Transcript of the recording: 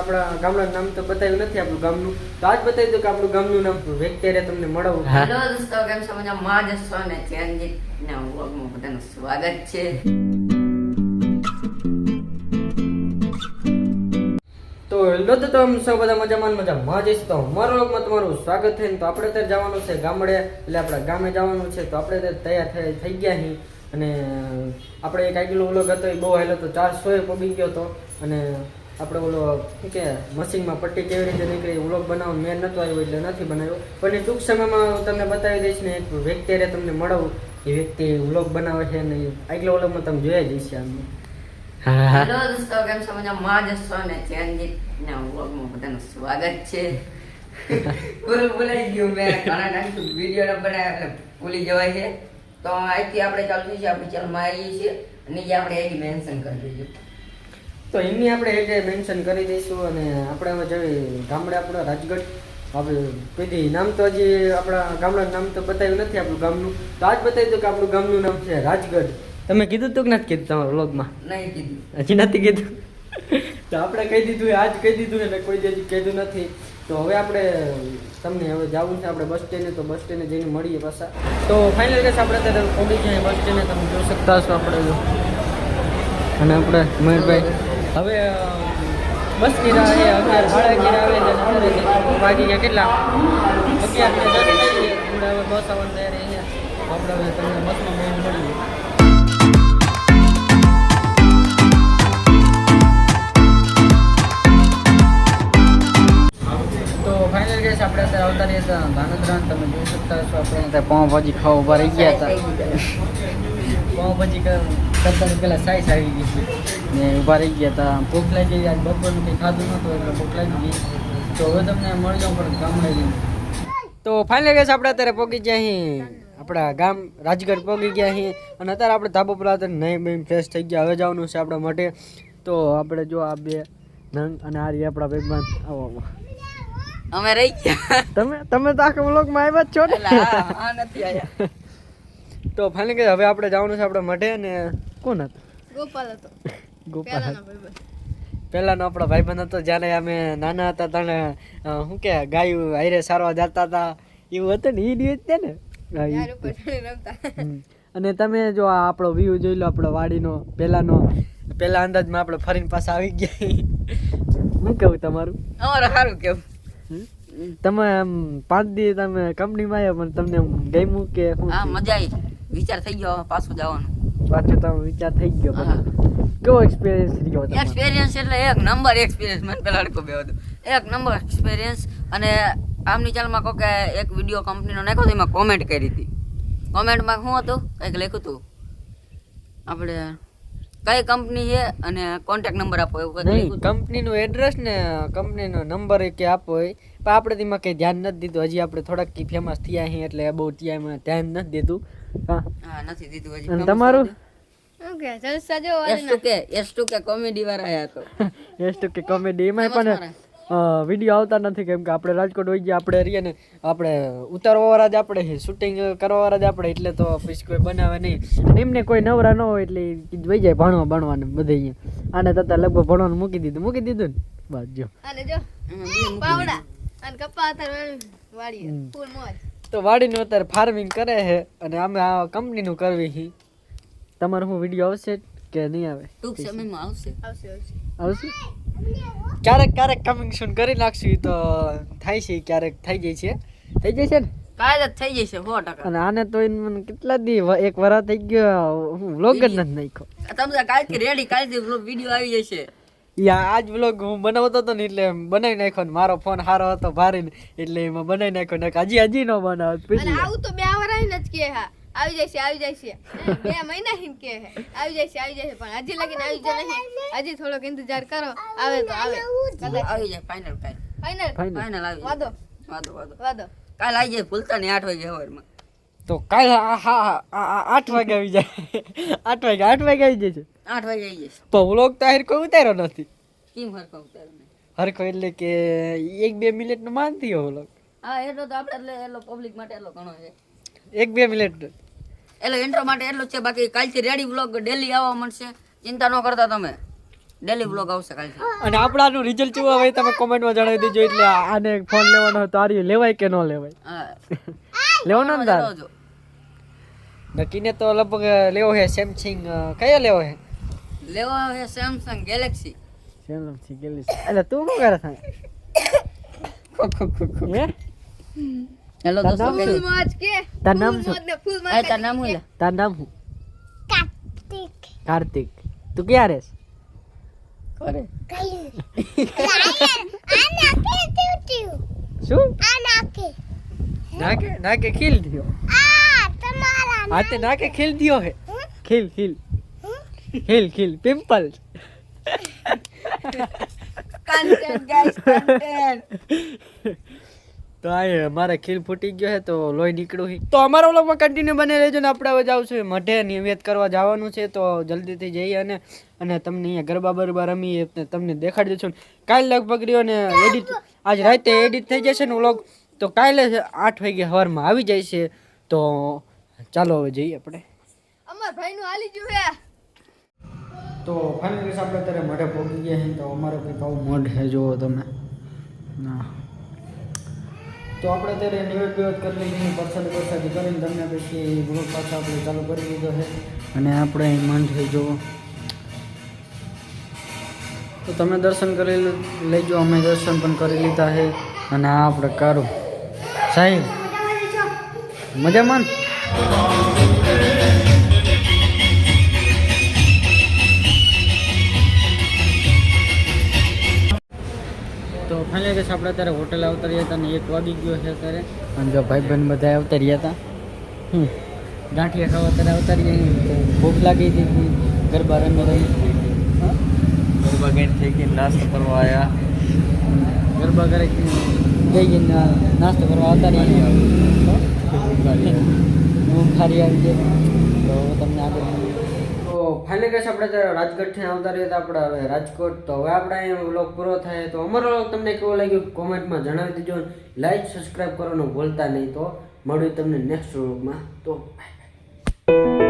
આપણા ગામડાનું નામ તો બતાવ્યું નથી આપણું ગામનું. તો આજ બતાવી દઉં કે આપણું ગામનું નામ વેક્ટેરિયા તમને મળવું. હેલો દોસ્તો કેમ છો? મજામાં? માં છો ને ચેનજીત ના વ્લોગમાં બધાનું સ્વાગત છે. તો હેલો તો તમે સૌ બધા મજામાં મજા મજામાં. જઈશ તો મારો લોકમાં તમારું સ્વાગત થઈને ને તો આપણે ત્યાં જવાનું છે ગામડે. એટલે આપણા ગામે જવાનું છે તો આપણે ત્યાં તૈયાર થઈ થઈ ગયા અહીં અને આપણે એક આગેલો વ્લોગ હતો એ બહુ હેલો તો ચારસો એ પગી ગયો હતો. અને આપણે ઓલો કે મશીનમાં પટ્ટી કેવી રીતે નીકળી વ્લોગ બનાવો મેં નહોતો આવ્યો એટલે નથી બનાવ્યો. પણ એ ટૂંક સમયમાં હું તમને બતાવી દઈશ ને એક વ્યક્તિને તમને મળવું એ વ્યક્તિ વ્લોગ બનાવે છે ને આગલા વ્લોગમાં તમે જોયા જઈશ આમ. હેલો દોસ્તો કેમ છો? મજામાં? જ છો ને ચેનજીત વ્લોગમાં બધાનું સ્વાગત છે. ભૂલ ભૂલાઈ ગયું મેં. ઘણા ટાઈમ વીડિયો ન બનાવ્યા એટલે ભૂલી જવાય છે. તો આજથી આપણે ચાલુ છે આપણી ચેનલમાં મારીએ છીએ. નીચે આપણે એની મેન્શન કરી દઈએ. તો એમની આપણે એટલે મેન્શન કરી દઈશું અને આપણે હવે જઈએ ગામડે આપણા રાજગઢ આપણે કીધી નામ તો હજી આપણા ગામડાનું નામ તો બતાવ્યું નથી આપણું ગામનું. તો આજ બતાવી દઉં કે આપણું ગામનું નામ છે રાજગઢ. તમે કીધું તું કે નથી કીધું તમારા વ્લોગમાં? નહીં કીધું. હજી નથી કીધું? તો આપણે કહી દીધું આજ કહી દીધું એટલે કોઈ હજી કીધું નથી. તો હવે આપણે તમને હવે જવું છે આપણે બસ સ્ટેન્ડે તો બસ સ્ટેન્ડે જઈને મળીએ પાછા. તો ફાઇનલ કેસ આપણે અત્યારે પહોંચી જઈએ બસ સ્ટેન્ડે તમે જોઈ શકતા હશો આપણે અને આપણે મયુરભાઈ. હવે અ, બસની રાહ છે અગિયાર સાડા અગિયાર આવે છે અને અત્યારે વાગી ગયા કેટલા? અગિયાર ને દસ થઈ ગયા. આપણે હવે બસ આવવાની તૈયારી અહીંયા. આપણે હવે તમને બસમાં બેન મળીએ તો ફાઇનલ ગેસ આપણે અત્યારે આવતા રહ્યા હતા ધાનદ્રા તમે જોઈ શકતા હશો આપણે ત્યાં પાઉંભાજી ખાવા ઊભા રહી ગયા હતા. પાઉંભાજી કરતા પેલા સાઈઝ આવી ગઈ છે. ને ઊભા રહી ગયા હતા ભૂખ લાગી ગઈ આજ બપોરનું કંઈ ખાધું નહોતું એટલે ભૂખ લાગી ગઈ. તો હવે તમને મળી જાઉં પણ ગામડે જઈને. તો ફાઇનલ ગેસ આપણે અત્યારે પહોંચી ગયા અહીં આપણા ગામ રાજગઢ પહોંચી ગયા અહીં અને અત્યારે આપણે ધાબો પર અત્યારે નહીં બેન ફ્રેશ થઈ ગયા. હવે જવાનું છે આપણા માટે. તો આપણે જો આ બે નંગ અને આ રહી આપણા આવો. અમે રહી ગયા. તમે તમે તો આખા વ્લોગમાં આવ્યા જ છો ને? નથી તો ફાઇનલી હવે આપણે જવાનું છે આપણા માટે અને કોણ હતું? ગોપાલ હતો. ગોપાલ. પહેલાનો આપણો ભાઈબંધ હતો જ્યારે અમે નાના હતા ત્યારે શું કે ગાયું હારે સારવા જતા હતા એવું હતું ને એ દિવસ છે ને. અને તમે જો આ આપણો વ્યૂ જોઈ લો આપણો વાડીનો પહેલાનો પહેલા અંદાજમાં આપણે ફરીને પાછા આવી ગયા. શું કેવું તમારું? અમારું સારું કેવું. તમે આમ પાંચ દી તમે કંપનીમાં આવ્યા પણ તમને ગમ્યું કે હા મજા આવી. વિચાર થઈ ગયો પાછું જવાનું. પાછું તમે વિચાર થઈ ગયો. કેવો એક્સપિરિયન્સ થઈ ગયો એક્સપિરિયન્સ એટલે એક નંબર એક્સપિરિયન્સ મને પેલા અડકો બે હતું. એક નંબર એક્સપિરિયન્સ અને આમની ચાલમાં કોકે એક વીડિયો કંપનીનો નાખ્યો તો એમાં કોમેન્ટ કરી હતી. કોમેન્ટમાં શું હતું? કંઈક લખ્યું હતું. આપણે કઈ કંપની છે અને કોન્ટેક્ટ નંબર આપો એવું કંઈક કંપનીનું એડ્રેસ ને કંપનીનો નંબર કે આપો હોય પણ આપણે તેમાં કંઈ ધ્યાન નથી દીધું. હજી આપણે થોડાક ફેમસ થયા છીએ એટલે બહુ ત્યાં ધ્યાન નથી દીધું. હા. હા નથી દીધું અને તમારું? શું જલસા જો કે એસ ટુ કે કોમેડી વાળા આયા તો. એસ ટુ કે કોમેડી એમાં પણ વીડિયો આવતા નથી કેમ કે આપણે રાજકોટ હોય ગયા આપણે રહીએ ને આપણે ઉતારવાવાળા જ આપણે શૂટિંગ કરવાવાળા જ આપણે એટલે તો પછી કોઈ બનાવે નહીં. એમને કોઈ નવરા ન હોય એટલે વહી જાય ભણવા ભણવાનું બધે અહીંયા. આને તતા લગભગ ભણવાનું મૂકી દીધું મૂકી દીધું ને? બાજુ જો. અને જો પાવડા અને કપ્પા અત્યારે વાળી ફૂલ મોજ. તો વાડીનું અત્યારે ફાર્મિંગ કરે છે અને અમે આ કંપનીનું કરવી છે. તમારો શું વીડિયો આવશે કે નહીં આવે? ટૂંક સમયમાં આવશે. આવશે આવશે. આવશે? ક્યારેક ક્યારેક કમિંગ સૂન કરી નાખશું તો થાય છે ક્યારેક થઈ જાય છે. થઈ જાય છે ને? કાલે જ થઈ જશે સો ટકા. અને આને તો મને કેટલા દી એક વરા થઈ ગયો હું વ્લોગ જ નથી નાખ્યો. તમે કાલથી રેડી કાલથી વીડિયો આવી જશે. યા આજ વ્લોગ હું બનાવતો હતો ને એટલે બનાવી નાખ્યો ને. મારો ફોન સારો હતો ભારે ને એટલે એમાં બનાવી નાખ્યો ને. હજી હજી નો બનાવ અને પછી આવું તો બે વરાય જ કે હા. આવી જાય છે આવી જાય છે બે મહિના હિન કે હે. આવી જાય છે આવી જાય છે પણ હજી લગીન આવી જાય નહીં. હજી થોડોક ઇંતજાર કરો. આવે તો આવે. કદાચ આવી જાય ફાઇનલ કાલ ફાઈનલ ફાઇનલ ફાઇનલ આવી વાદો. વાદો વાદો. વાદો. કાલ આવી જાય ભૂલતા નહીં આઠ વાગે સવારમાં. તો કાલ હા આઠ વાગે આવી જાય. આઠ વાગે આઠ વાગે આવી છે આઠ વાગે આવી જશે. પણ વ્લોગ તો હરકો ઉતાર્યો નથી. કેમ હરખા ઉતારે હરકો એટલે કે એક બે મિનિટ નો માન થયો વ્લોગ હા એટલો તો આપણે એટલે એટલો પબ્લિક માટે એટલો ઘણો છે. એક બે મિનિટ એટલે ઇન્ટ્રો માટે એટલું છે. બાકી કાલથી રેડી વ્લોગ ડેલી આવવા મળશે. ચિંતા ન કરતા તમે. ડેલી વ્લોગ આવશે કાલથી. અને આપણાનું રિઝલ્ટ જોવા હોય તમે કોમેન્ટમાં જણાવી દેજો. એટલે આને ફોન લેવાનો હતો આર્ય લેવાય કે ન લેવાય? હા. લેવાનો ને તાર. નક્કીને તો લગભગ લેવો છે સેમસંગ કયો લેવો છે લેવો છે સેમસંગ ગેલેક્સી. Samsung Galaxy. એટલે તું શું કરે થાય હે? હેલો તાર દોસ્તો કે તાર નામ શું? તાર નામ હું તાર નામ હું કાર્તિક. તું ક્યાં રહેશ કરે શું? નાકે નાકે ખીલ દિયો. હા તે નાકે ખીલ દિયો હે. ખીલ ખીલ. ખીલ ખીલ. પિમ્પલ કન્ટેન્ટ ગાઈસ કન્ટેન્ટ તો આ મારે ખીલ ફૂટી ગયો છે તો લોહી નીકળ્યું છે તો અમારા વ્લોગમાં કન્ટિન્યુ બને રહેજો ને આપણે હવે જાવ છું મઢે નિવેદ કરવા જવાનું છે તો જલ્દીથી જઈએ અને અને તમને અહીંયા ગરબા બરબા રમીએ ને તમને દેખાડી દઈશું. કાલે લગભગ રહ્યો ને એડિટ આજ રાતે એડિટ થઈ જશે ને વ્લોગ. તો કાલે આઠ વાગે સવારમાં આવી જાય છે તો ચાલો હવે જઈએ આપણે. અમાર ભાઈ નું હાલી ગયું હે. તો ફાઇનલી આપણે અત્યારે મઢે પહોંચી ગયા છીએ તો અમારો કંઈક આવું મઢ છે જુઓ તમે. ના. તો આપણે અત્યારે નિવેદ વિવેદ કરી લઈએ પરસાદ પરસાદ કરીને તમને પછી બ્લોગ પાછા આપણે ચાલુ કરી દીધો છે. અને આપણે અહીં મન છે જુઓ. તો તમે દર્શન કરી લેજો અમે દર્શન પણ કરી લીધા છે અને આ આપણે કારું. સાહેબ મજામાં? તો ફાઇનલી કે આપણે અત્યારે હોટેલ અવતર્યા હતા ને એક વાગી ગયો છે અત્યારે. અને જો ભાઈ બહેન બધા અવતર્યા હતા. હમ. ગાંઠિયા ખાવા અત્યારે અવતારીએ તો ભૂખ લાગી હતી ગરબા રમી રહી હા? ગરબા ગેટ થઈ ગઈ નાસ્તો કરવા આવ્યા ગરબા કરે ગઈ ગઈ નાસ્તો કરવા અવતારીએ ઊંઘ ખારી આવી જાય તો તમને આગળ તો ફાઇનલી કહેશે આપણે રાજકોટથી આવતા રહીએ તો આપણે હવે રાજકોટ. તો હવે આપણે અહીંયા વ્લોગ પૂરો થાય તો અમારો વ્લોગ તમને કેવો લાગ્યો કોમેન્ટમાં જણાવી દેજો. લાઈક સબસ્ક્રાઈબ કરવાનું ભૂલતા નહીં તો મળ્યું તમને નેક્સ્ટ વ્લોગમાં તો bye.